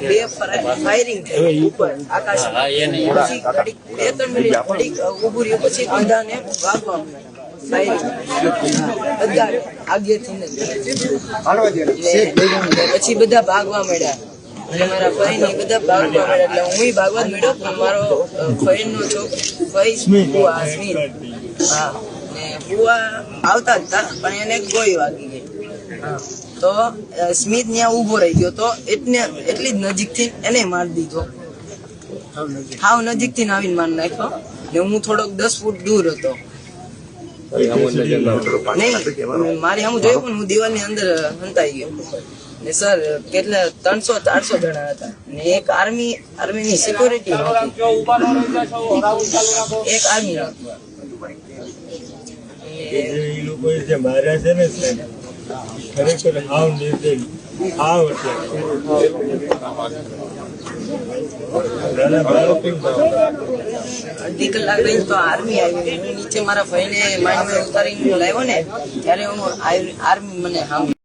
બે ફાયરિંગ થઈ ઉપર. આકાશ પછી ઘડીક બે ત્રણ મિનિટ ઘડીક ઊભું રહ્યું પછી બધાને વાગવા બધા પછી બધા ભાગવા મળ્યા અને મારા ભાઈ ને બધા ભાગવા મળ્યા એટલે હું ભાગવા જ મળ્યો પણ મારો ભાઈ નો છોક ભાઈ હા. ને આવતા જ હતા પણ એને ગોળી વાગી. તો સ્મિત ત્યાં ઊભો રહી ગયો તો એટલે એટલી જ નજીકથી એને મારી દીધો. હાવ નજીકથી ને આવીને મારી નાખ્યો. ને હું થોડોક દસ ફૂટ દૂર હતો. નહીં મારી હમું જોયું પણ હું દિવાલની અંદર હંતાઈ ગયો. ને સર, કેટલા, ત્રણસો, ચારસો જણા હતા. ને એક આર્મી, આર્મીની સિક્યોરિટી એક આર્મી એ લોકો જે માર્યા છે ને ખરેખર હાવ નિર્દય એટલે અડધી કલાક રહી તો આર્મી આવી હું નીચે મારા ભાઈને માઇન્ડ ઉતારીને લાવ્યો ને, ત્યારે હું આર્મી મને સામે